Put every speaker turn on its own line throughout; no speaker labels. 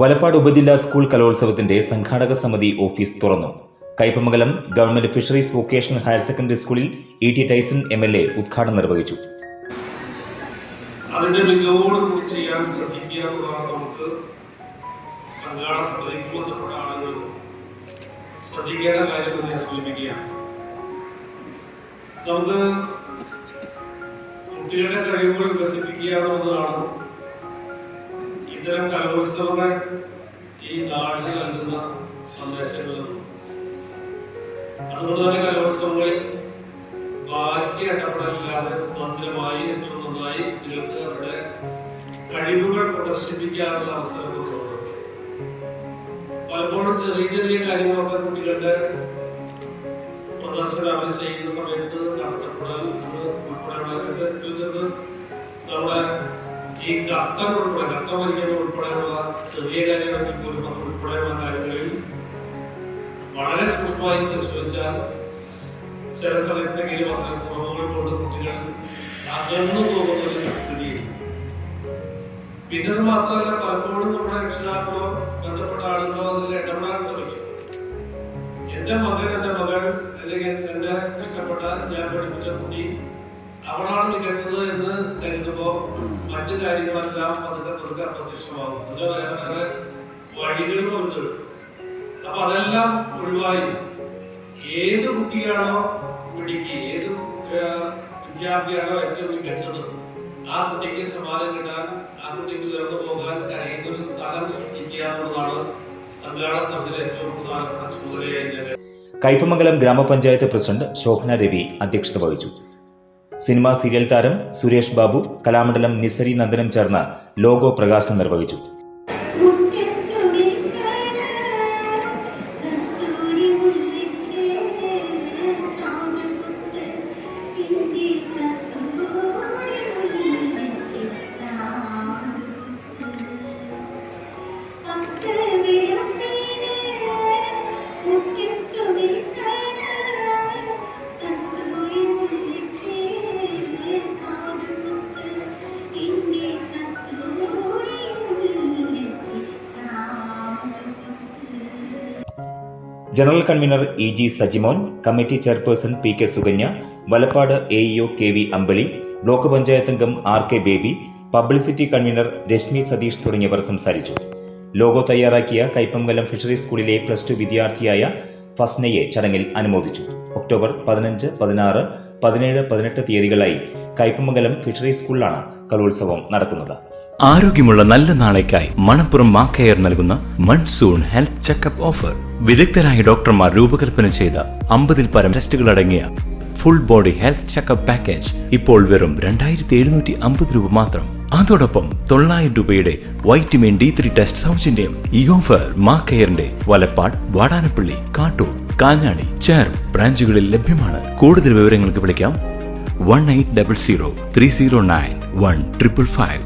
വലപ്പാട് ഉപജില്ലാ സ്കൂൾ കലോത്സവത്തിന്റെ സംഘാടക സമിതി ഓഫീസ് തുറന്നു. Kaipamangalam government fisheries vocational higher secondary സ്കൂളിൽ E T Tyson M L A ഉദ്ഘാടനം നിർവഹിച്ചു.
അതിന്റെ ചെയ്യാൻ ബന്ധപ്പെട്ട ആളുകൾ നമുക്ക് കുട്ടികളുടെ കഴിവുകൾ വികസിപ്പിക്കുക എന്നുള്ളതാണ് ഇത്തരം കലോത്സവങ്ങൾ ഈ നാടിന് നൽകുന്ന സന്ദേശങ്ങൾ അതുകൊണ്ട് തന്നെ കലോത്സവങ്ങളിൽ ബാഹ്യ ഇടപെടലില്ലാതെ സ്വതന്ത്രമായി ഏറ്റവും നന്നായി കുട്ടികൾക്ക് അവരുടെ കഴിവുകൾ പ്രദർശിപ്പിക്കാനുള്ള അവസരം കൊടുക്കുന്നുണ്ട്. പലപ്പോഴും ചെറിയ ചെറിയ കാര്യങ്ങളൊക്കെ കുട്ടികളുടെ പ്രദർശനം അവർ ചെയ്യുന്ന സമയത്ത് തടസ്സപ്പെടാൻ ഈ കട്ടൻ ഉൾപ്പെടെ കട്ടൻ വരിക്കുന്നത് ഉൾപ്പെടെയുള്ള ചെറിയ കാര്യങ്ങളിൽ പോലും ഉൾപ്പെടെയുള്ള കാര്യങ്ങളിൽ വളരെ സൂക്ഷ്മമായി പരിശോധിച്ചാൽ ചില സ്ഥലത്തെങ്കിലും അത്തരം കുറവുകൾ കൊണ്ട് കുട്ടികൾ അകന്നു പോകുന്ന ഒരു സ്ഥിതി പിന്നെ മാത്രമല്ല പലപ്പോഴും നമ്മുടെ രക്ഷിതാക്കളോ ബന്ധപ്പെട്ട ആളുകളോ അതിൽ ഇടപെടാൻ ശ്രമിക്കും. എന്റെ മകൻ എന്റെ മകൾ അല്ലെങ്കിൽ എന്റെ ഇഷ്ടപ്പെട്ട ഞാൻ പഠിപ്പിച്ച കുട്ടി അവളാണ് മികച്ചത് എന്ന് കരുതുമ്പോ മറ്റു കാര്യങ്ങളെല്ലാം പതുക്കെ പതുക്കെ അപ്രത്യക്ഷമാകും. അതിന് വേറെ വേറെ വഴികൾ അപ്പൊ അതെല്ലാം ഒഴിവായി. ഏത് കുട്ടിയാണോ പിടിക്കുക ഏത് വിദ്യാർത്ഥിയാണോ ഏറ്റവും മികച്ചത് ആ കുട്ടിക്ക് സമാധാനം കിട്ടാൻ ആ കുട്ടിക്ക് ഉയർന്നു പോകാൻ കഴിയുന്നൊരു തലം സൃഷ്ടിക്കുക എന്നുള്ളതാണ് സംഘാടന സമിതിയിലെ ഏറ്റവും പ്രധാനപ്പെട്ട ചുമതലയായി
കയ്പമംഗലം ഗ്രാമപഞ്ചായത്ത് പ്രസിഡന്റ് ശോഭന രവി അധ്യക്ഷത വഹിച്ചു. സിനിമാ സീരിയൽ താരം സുരേഷ് ബാബു കലാമണ്ഡലം നിസരി നന്ദനം ചേർന്ന ലോഗോ പ്രകാശനം നിർവഹിച്ചു. General convener E G Sajimon committee chairperson P K Sukanya Valappad A EO K V Ambili block panchayat അംഗം R K Baby publicity convener Rashmi Satheesh തുടങ്ങിയവർ സംസാരിച്ചു. ലോഗോ തയ്യാറാക്കിയ കൈപ്പമംഗലം ഫിഷറീസ് സ്കൂളിലെ പ്ലസ് ടു വിദ്യാർത്ഥിയായ ഫസ്നയെ ചടങ്ങിൽ അനുമോദിച്ചു. ഒക്ടോബർ പതിനഞ്ച് പതിനാറ് പതിനേഴ് പതിനെട്ട് തീയതികളായി കൈപ്പമംഗലം ഫിഷറീസ് സ്കൂളിലാണ് കലോത്സവം നടക്കുന്നത്.
ആരോഗ്യമുള്ള നല്ല നാളേക്കായി മണപ്പുറം മാക്കയർ നൽകുന്ന മൺസൂൺ ഹെൽത്ത് ചെക്കപ്പ് ഓഫർ. വിദഗ്ധരായ ഡോക്ടർമാർ രൂപകൽപ്പന ചെയ്ത അമ്പതിൽ പരം ടെസ്റ്റുകൾ അടങ്ങിയ full body health checkup package ഇപ്പോൾ വെറും രണ്ടായിരത്തി എഴുന്നൂറ്റി അമ്പത് രൂപ മാത്രം. അതോടൊപ്പം തൊള്ളായിരം രൂപയുടെ വൈറ്റമിൻ ഡി ത്രീ ടെസ്റ്റ് സൗജന്യം ഈ ഓഫർ മാക്കയറിന്റെ വലപ്പാട് വാടാനപ്പള്ളി കാട്ടൂർ കാഞ്ഞാണി ചേർ ബ്രാഞ്ചുകളിൽ ലഭ്യമാണ്. കൂടുതൽ വിവരങ്ങൾക്ക് വിളിക്കാം. One eight double zero three zero nine one triple five.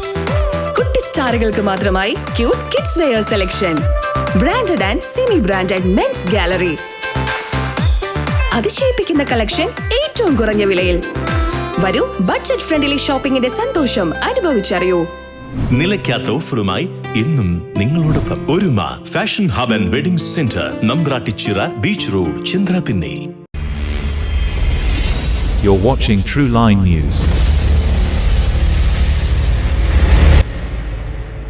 സ്റ്റാറുകൾക്ക് മാത്രമായി cute kids wear selection branded and semi branded men's gallery അതിശയിപ്പിക്കുന്ന കളക്ഷൻ ഏറ്റവും കുറഞ്ഞ വിലയിൽ. വരൂ ബഡ്ജറ്റ് ഫ്രണ്ട്ലി ഷോപ്പിംഗിന്റെ സന്തോഷം അനുഭവിച്ചറിയൂ.
നിലയ്ക്കാത്ത ഓഫറുമായി ഇന്നും നിങ്ങളോടൊപ്പം Oruma fashion hub and wedding centre Nambrattichira beach road Chandrapinni.
You're watching True Line News.